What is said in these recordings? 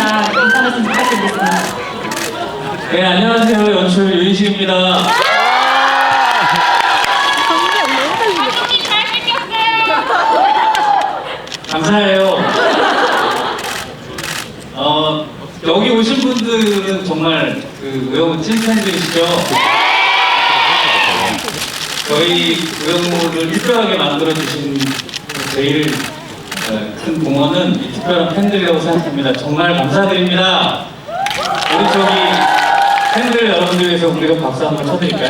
소감이랑 인사 말씀 부탁드리겠습니다. 네, 안녕하세요. 연출 유인식입니다. 감사해요. 어, 여기 오신 분들은 정말 그 우영우 찐팬들이시죠? 저희 우영우를 특별하게 만들어주신 제일 어, 큰 공헌은 이 특별한 팬들이라고 생각합니다. 정말 감사드립니다. 우리 저기 팬들 여러분들 위해서 우리가 박수 한번 쳐드릴까요?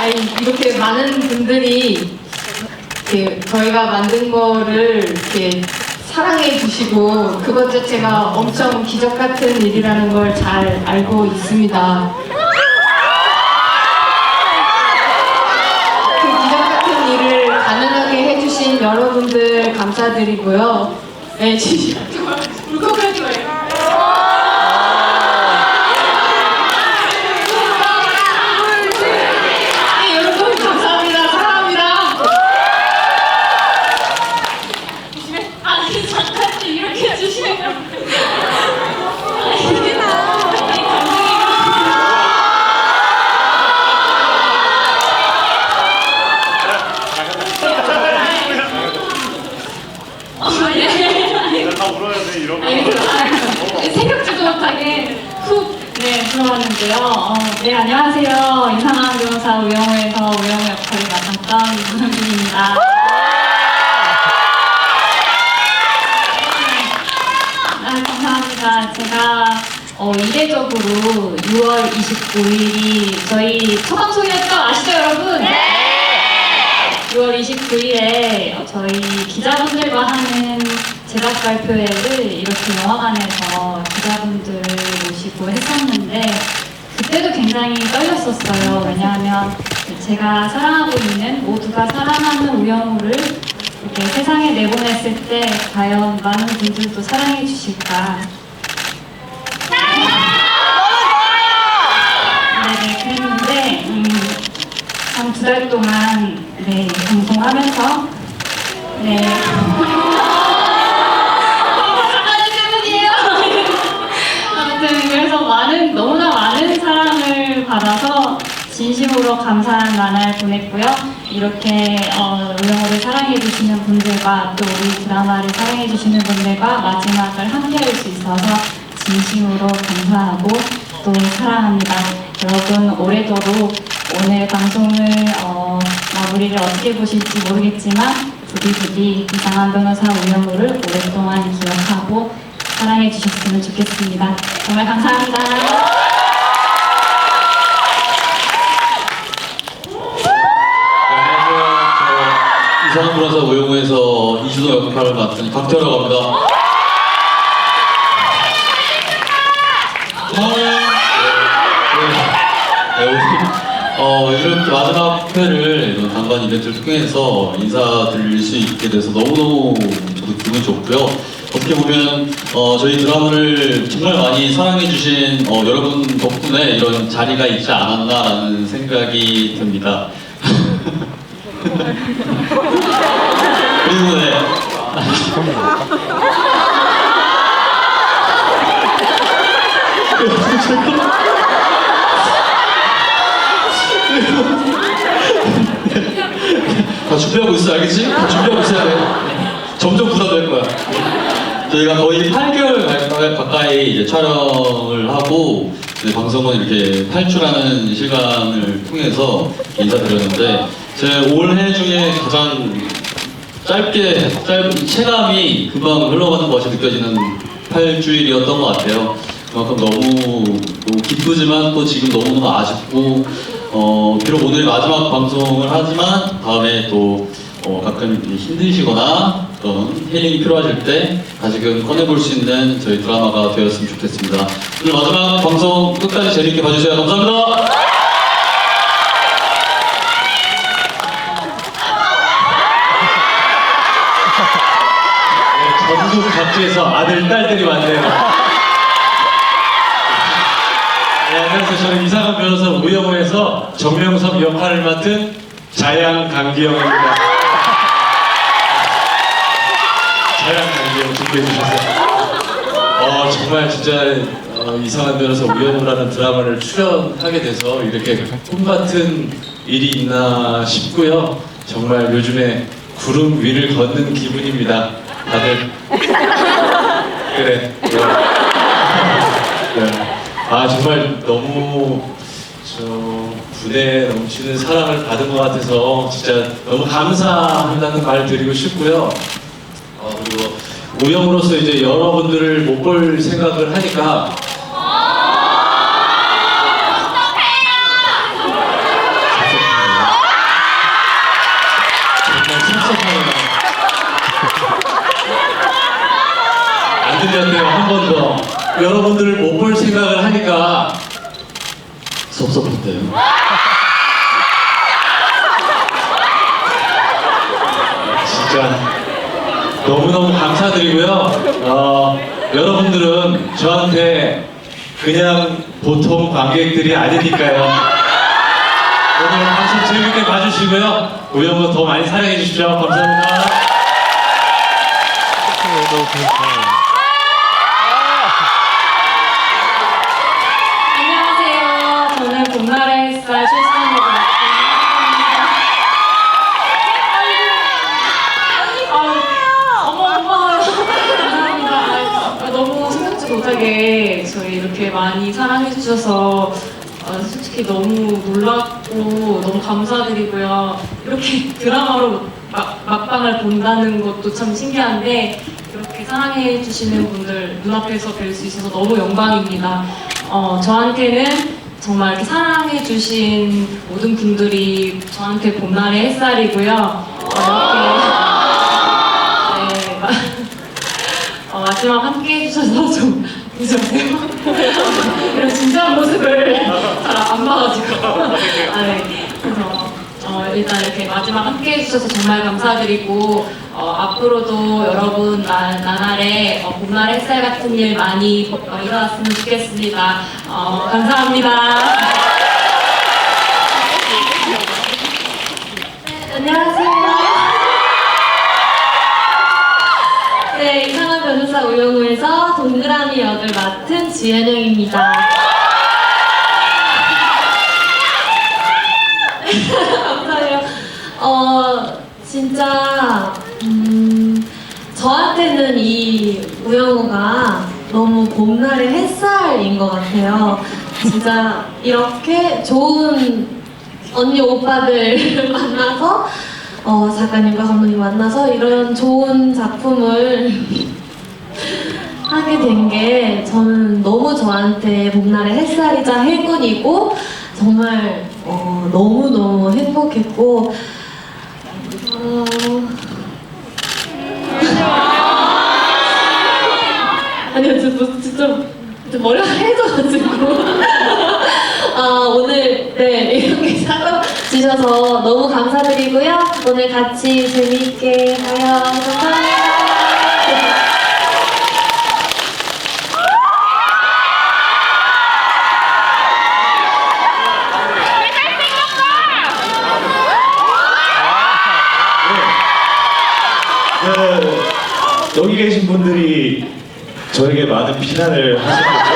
아니, 이렇게 많은 분들이 이렇게 저희가 만든 거를 이렇게 사랑해 주시고 그것 자체가 엄청 기적 같은 일이라는 걸 잘 알고 있습니다. 그 기적 같은 일을 가능하게 해주신 여러분들 감사드리고요. 네, 진짜 울컥할 거예요. 네, 여러분 감사합니다. 사랑합니다. 아니 잠깐 이렇게 해주시면 다 울어야 돼 이런 아니, 거. 그- 생각지도 못하게 훅 네, 들어왔는데요. 어, 네, 안녕하세요. 이상한 변호사 우영우에서 우영우 역할을 맡았던 이문빈입니다. 아, 감사합니다. 제가 어, 이례적으로 6월 29일이 저희 첫 방송이었죠? 아시죠, 여러분? 네! 6월 29일에 저희 기자분들과 하는 제작 발표회를 이렇게 영화관에서 기자분들을 모시고 했었는데 그때도 굉장히 떨렸었어요. 왜냐하면 제가 사랑하고 있는 모두가 사랑하는 우영우를 이렇게 세상에 내보냈을 때 과연 많은 분들도 사랑해 주실까. 두 달 동안, 네, 방송하면서, 네. 아무튼, 그래서 너무나 많은 사랑을 받아서 진심으로 감사한 나날 보냈고요. 이렇게, 어, 우영우를 사랑해주시는 분들과 또 우리 드라마를 사랑해주시는 분들과 마지막을 함께 할 수 있어서 진심으로 감사하고 또 사랑합니다. 여러분 올해도록 오늘 방송을 어, 마무리를 어떻게 보실지 모르겠지만 부디 부디 이상한 변호사 우영우를 오랫동안 기억하고 사랑해 주셨으면 좋겠습니다. 정말 감사합니다. 저 이상한 변호사 우영우에서 이준호 역할을 맡은 박태호라고 합니다. 어, 이렇게 마지막 회를 단관 이벤트를 통해서 인사드릴 수 있게 돼서 너무너무 저도 기분이 좋고요. 어떻게 보면 어, 저희 드라마를 정말 많이 사랑해주신 어, 여러분 덕분에 이런 자리가 있지 않았나라는 생각이 듭니다. 그리고 네. 다 준비하고 있어 알겠지? 다 준비하고 있어야 돼. 점점 부담될 거야. 저희가 거의 8개월 가까이, 이제 촬영을 하고 이제 방송은 이렇게 탈출하는 시간을 통해서 인사드렸는데 제 올해 중에 가장 짧게 짧은 체감이 금방 흘러가는 것이 느껴지는 8주일이었던 것 같아요. 그만큼 너무, 너무 기쁘지만 또 지금 너무너무 아쉽고 어, 비록 오늘 마지막 방송을 하지만 다음에 또 어, 가끔 힘드시거나 어떤 힐링이 필요하실 때 다시금 꺼내볼 수 있는 저희 드라마가 되었으면 좋겠습니다. 오늘 마지막 방송 끝까지 재밌게 봐주세요. 감사합니다. 전국 각지에서 아들, 딸들이 왔네요. 네, 안녕하세요. 저는 이상한 변호사 우영우에서 정명섭 역할을 맡은 자양 강기영입니다. 자양 강기영 준비해 주셨어요. 어, 정말 진짜 어, 이상한 변호사 우영우라는 드라마를 출연하게 돼서 이렇게 꿈 같은 일이 있나 싶고요. 정말 요즘에 구름 위를 걷는 기분입니다. 다들 그래. 네. 아 정말 너무 저 분에 넘치는 사랑을 받은 것 같아서 진짜 너무 감사한다는 말 드리고 싶고요. 어, 그리고 우영으로서 이제 여러분들을 못 볼 생각을 하니까 정말 섭섭하네요. 안 들렸네요 한 번 더. 여러분들을 못 볼 생각을 하니까 섭섭한데요. 진짜 너무너무 감사드리고요. 어, 여러분들은 저한테 그냥 보통 관객들이 아니니까요. 오늘 방송 재밌게 봐주시고요. 우영우 더 많이 사랑해 주십시오. 감사합니다. 안녕하세요. 저는 봄날의 햇살 실시간으로 맡은 아, 어머 어머 감사합니다. 아, 너무 생각지 못하게 저희 이렇게 많이 사랑해 주셔서 아, 솔직히 너무 놀랍고 너무 감사드리고요. 이렇게 드라마로 막, 막방을 본다는 것도 참 신기한데 이렇게 사랑해 주시는 분들 눈앞에서 뵐 수 있어서 너무 영광입니다. 어, 저한테는 정말 이렇게 사랑해 주신 모든 분들이 저한테 봄날의 햇살이고요. 어, 이렇게 네, 마- 어, 마지막 함께 해주셔서 좀 무섭네요. 이런 진지한 모습을 잘 안 봐가지고. 아, 네. 그래서 어, 일단 이렇게 마지막 함께 해주셔서 정말 감사드리고 어, 앞으로도 여러분 나, 나날의 어, 봄날 햇살 같은 일 많이 어, 일어났으면 좋겠습니다. 어, 감사합니다. 네, 안녕하세요. 네, 이상한 변호사 우영우에서 동그라미 역을 맡은 지현영입니다. 감사해요. 어, 진짜, 음, 저한테는 이 우영우가 너무 봄날의 햇살인 것 같아요. 진짜 이렇게 좋은 언니 오빠들 만나서 어, 작가님과 감독님 만나서 이런 좋은 작품을 하게 된 게 저는 너무 저한테 봄날의 햇살이자 행운이고 정말 어, 너무너무 행복했고 어, 아니요 저, 저 진짜 저 머리가 하얘져가지고. 아, 오늘 네 이렇게 사과 주셔서 너무 감사드리고요. 오늘 같이 재미있게 가요. 감사합니다 네, 여기 계신 분들이 저에게 많은 비난을 하셨겠죠?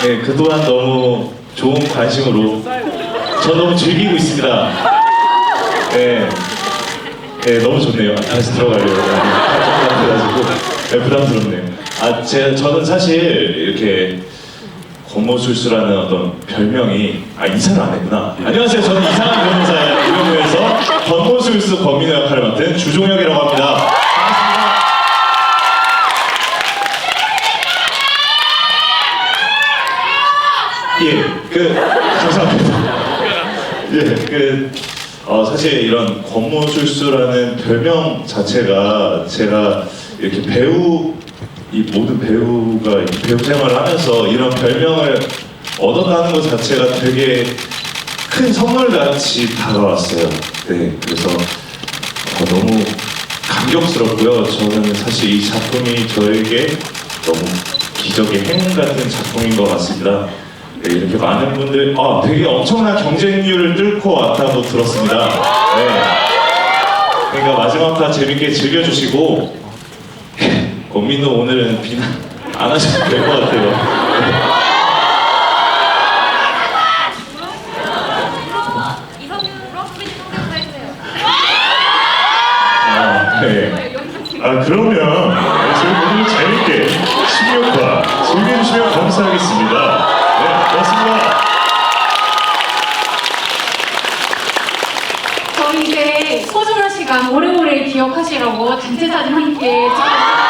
네. 네, 그동안 너무 좋은 관심으로 저 너무 즐기고 있습니다. 네, 네 너무 좋네요. 다시 들어가려고 해가지고 네, 부담스럽네요. 아, 제 저는 사실 이렇게 권모술수라는 어떤 별명이 아 이사를 안 했구나. 안녕하세요. 저는 이상한 변호사의 이병우에서 권모술수 권민호 역할을 맡은 주종혁이라고 합니다. 예, 그 감사합니다. 예, 그 어, 사실 이런 권모술수라는 별명 자체가 제가 이렇게 배우 이 모든 배우가 이 배우 생활을 하면서 이런 별명을 얻어가는 것 자체가 되게 큰 선물 같이 다가왔어요. 네, 그래서 어, 너무 감격스럽고요. 저는 사실 이 작품이 저에게 너무 기적의 행운 같은 작품인 것 같습니다. 네, 이렇게 많은 분들, 아, 되게 엄청난 경쟁률을 뚫고 왔다고 들었습니다. 네. 그러니까 마지막 다 재밌게 즐겨주시고, 권민도 오늘은 비난 안 하셔도 될 것 같아요. 그러면 저희 모두 재밌게 12억과 즐겨주시면 감사하겠습니다. 네, 고맙습니다. 저희 이제 소중한 시간 오래오래 기억하시라고 단체 사진 함께 찍겠습니다.